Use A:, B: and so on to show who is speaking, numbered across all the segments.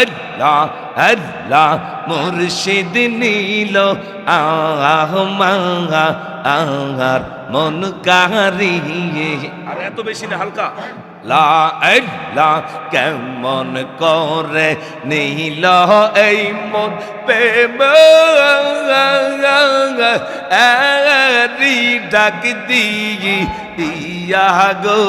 A: আল্লাহ আল্লাহ মুর্শিদ নীল আহমা আহার মন কারিয়ে আর এত বেশি না হালকা। লা আল্লাহ কেমন করে নীল এই মন প্রেম? ডাক দিই দিয়া গো।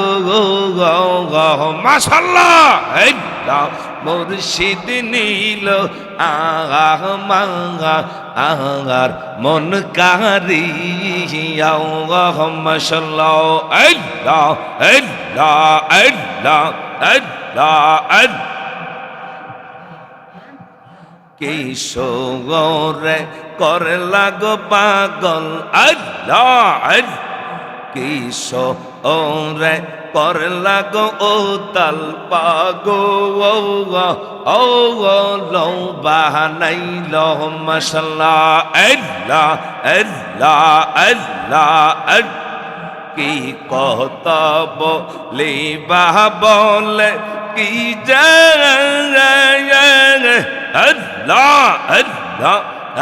A: মাশাল্লাহ। আল্লাহ মুর্শিদ নীল আহার মন কারি কিশোরে করে লাগো পাগল আল্লাহ কিশোরে করে লাগো ও তাল পাগো, ও ও লো বাহানাই লো মশলা আল্লাহ আল্লাহ আল্লাহ কি কহতব লিবাহ বলে, কি আল্লাহ আল্লাহ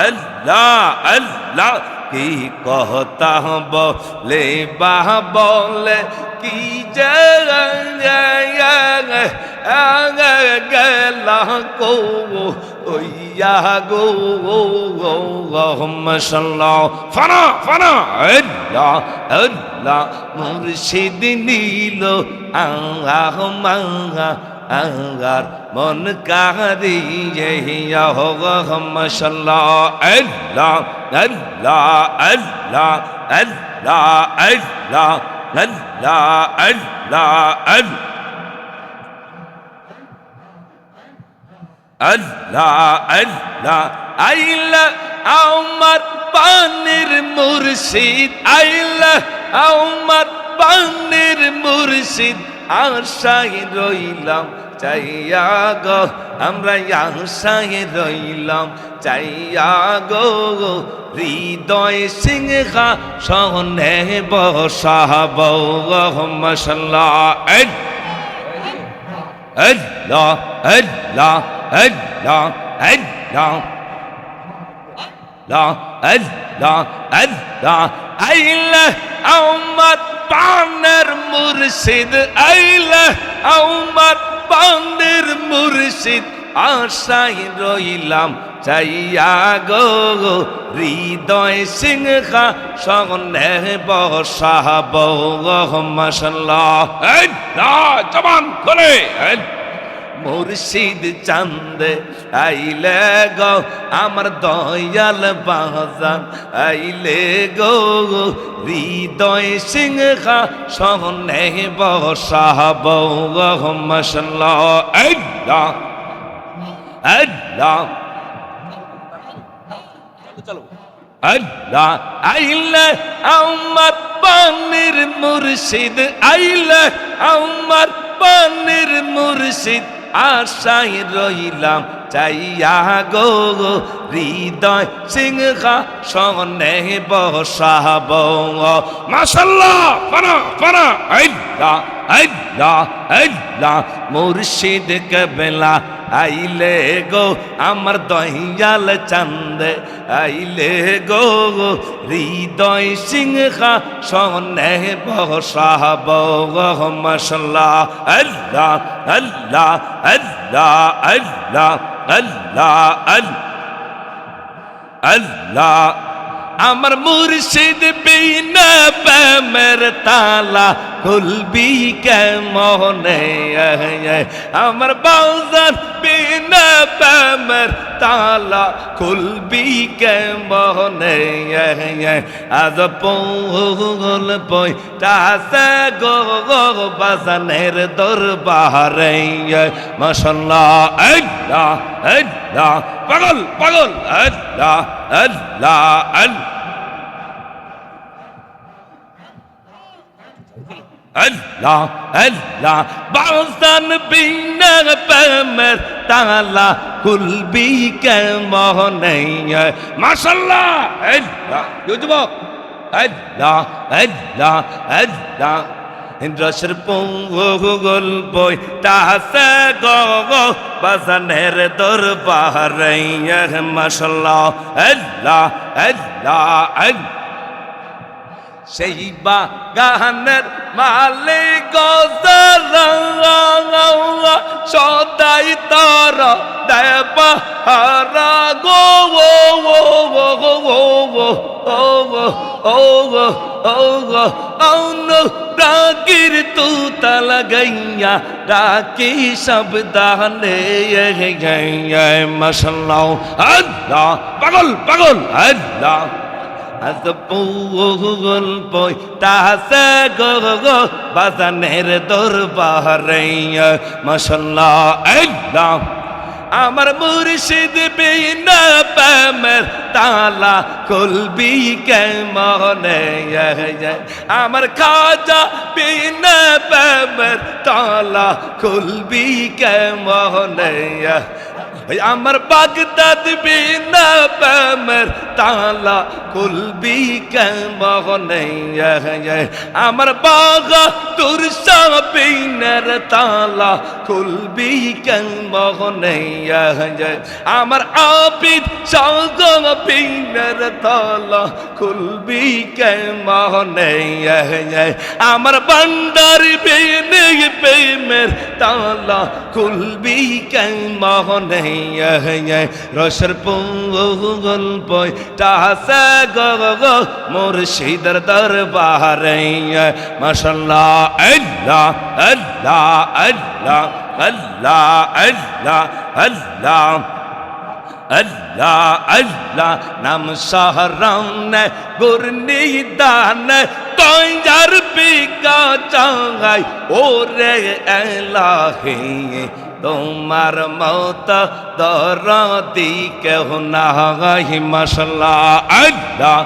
A: আল্লাহ আল্লাহ, কি কহতা বলে বাহ বলে কি গেলা কো ওইয়া গো মশাল্লাহ ফানা ফানা আল্লাহ আল্লাহ মুর্শিদ নীল আহ মাঙ্গা আঙ্গার মন কাহারি মশাল্লাহ আল্লাহ আল্লাহ আল্লাহ আল্লাহ আল্লাহ আল্লাহ আল্লাহ আল্লাহ আল্লাহ আইলা আমার পানির মুর্শিদ আইলা আমার পানির মুর্শিদ আশায় রইলাম চাইয়া গো আমরা আশায় রইলাম চাইয়া গো হৃদয় সিংহা সহনে বসাব মশলা Allah, Allah, Allah, Allah. La, Allah, Allah, Allah. Allah, Ahmad. পানের মুর্শিদ আইলা আমার পানের মুর্শিদ আশাই রইলাম চাইয়া গো হৃদয় সিংহা সগনে বসাব মশাল্লাহ জবান করে মুর্শিদ চান্দে আইলে গো আমার দয়াল বাজান আইলে গো হৃদয় সিংহা সহনে বসাব মশাল্লাহ। আল্লাহ আল্লাহ আল্লাহ, আইলে আমার পানির মুর্শিদ, আইলে আমার পানির মুর্শিদ। আশাই রইলাম চাইয়া গো হৃদয় সিংহা সনে বসাব। মাসাল্লাহ পানা পানা আইডা আইডা মুর্শিদ কবেলা, আইলে গো আমার দহিয়াল চান্দে আইলে গো হৃদয় সিংহা সনে বসাব মশাল্লাহ আল্লাহ আল্লাহ আল্লাহ আল্লাহ আল্লাহ আল্লাহ। আমার মুর্শিদ বিনা প্রেমের তালা খুলবি কেমনে আমার বাউজান বিনা প্রেমের তালা খুলবি কেমনে আজ পৌল পই তাসে গো গো বাজানের দরবারে মশাল্লাহ আল্লাহ আল্লাহ পাগল পাগল আল্লাহ আল্লাহ আল্লাহ আল্লাহ আল্লাহ বাউসান বিনা প্রেমের তালা খুলবি কেমনে মাশাল্লাহ আল্লাহ যুবক আল্লাহ আল্লাহ আল্লাহ রসের বই তাহাসে গো বাজানের দরবার মশাল্লাহ আল্লাহ আল্লাহ আল্লাহ সেই বাগানের মালিক সদাই তর দেব হারা গো ও ও ও ও ও ও ও ও ও ও ও ও রাগির তু তালাগাইয়া রাকি সব দানে মশাল্লাহ আল্লাহ পাগল পাগল আল্লাহ বই তাহাসে গো গো বাজানের দরবারে মশাল্লাহ আল্লাহ। আমার মুর্শিদ বিনা প্রেমের তালা খুলবি কে মনে আমার খাজা বিনা প্রেমের তালা খুলবি কে মনে আমার বাগদাদ বিনা প্রেমের তালা কুলবি কেমনে আমার বাগা তোর সাবিনের তালা কুলবি কেমনে আমার আবিদ চাঁদন পিনের তলা খুলবি কে মহনে আমার বান্দারি বিনে প্রেমের তালা খুলবি কে মহনে রসর পুগল পয় টাসে গগ মুর্শিদর দরবারে। মাশাল্লাহ, আল্লাহ আল্লাহ আল্লাহ আল্লাহ আল্লাহ আল্লাহ। আল্লাহ আল্লাহ, নাম শহরান গুরনি দান কঞ্জার পিকা চাঙ্গাই ওরে এলাহে, তোমার মত দরদি কেহ না মশলা আল্লাহ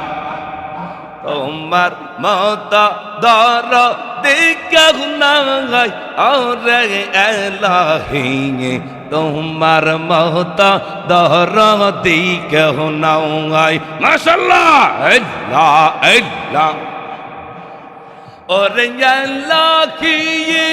A: তোমার মত দর দিকে নাই অরে এলাহিয়ে তোমার মত দর দিকে নাই। মাশাল্লাহ আল্লাহ আল্লাহ ওরে লাখিয়ে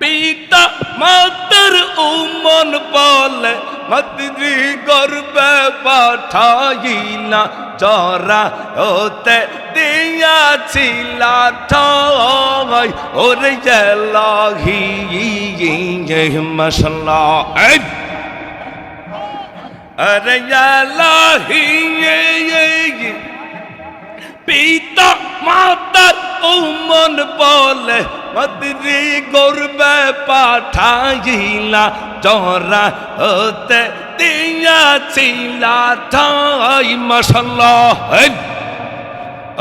A: পিতা মাতার উমন বলে মদ্রি গর্বে পাঠাইলা, জরা হতে দিয়াছিলা, ঠাই ওরে জলাহি মশলা। আরে জলাহি পিতা মাতার উমন বলে মদ্রি গর্বে পাঠাইলা, জরা হতে দিয়াছিলা, ঠাই মশলা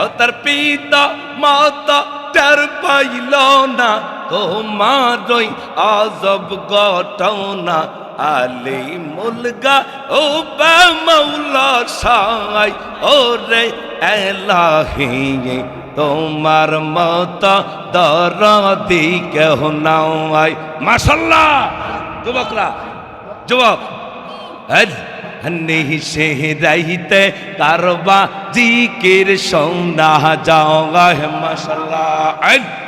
A: ও তার পিতা মাতা টের পাইল না তোমারই আজব ঘটনা, আলি মুলগা ও মৌলা সাই ও রে এলাহি। তোমার মত দরদি কেহ নাও আই। মাশাল্লাহ। যুবকরা, যুবক। নিশে রাইতে কারবা জিকির সৌনা যাও হে মাশাল্লাহ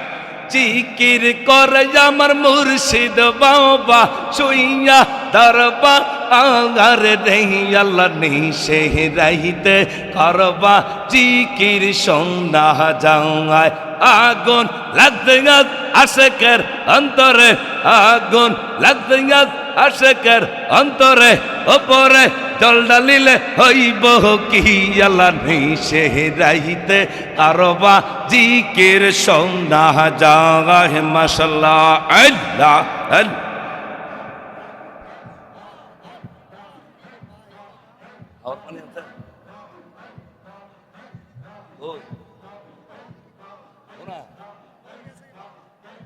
A: জিকির করে আমার মুর্শিদ বাবা, শুইয়া দরবা আগার নেই আল্লাহ নিশে রাইতে করবা জিকির সন্ধ্যা যাওয়ায়। আগুন লাগতে আশেকের অন্তরে, আগুন লাগতে আশেকের অন্তরে, ওপরে ডল ডালিলে হইব কি আলা নেই সে রাইতে কারবা জিকের সন্ধ্যা জাগাহ মাসাল্লাহ আল্লাহ আল্লাহ।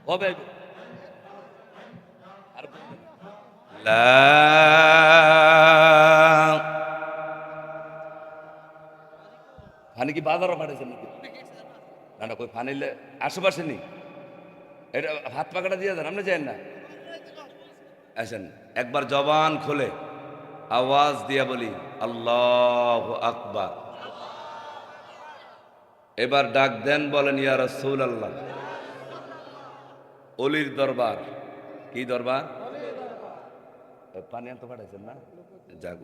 A: হবে আর লা বাজারও পাঠাইছে নাকি? না না কই ফানিলে আশেপাশে নেই। এটা হাত পাকাটা দিয়ে দেন আপনি যান না। আসেন একবার জবান খোলে আওয়াজ দিয়া বলি আল্লাহ আকবার। এবার ডাক দেন বলেন ইয়া রসুল আল্লাহ অলির দরবার। কি দরবার? পানি আনতে পাঠাইছেন না? যাক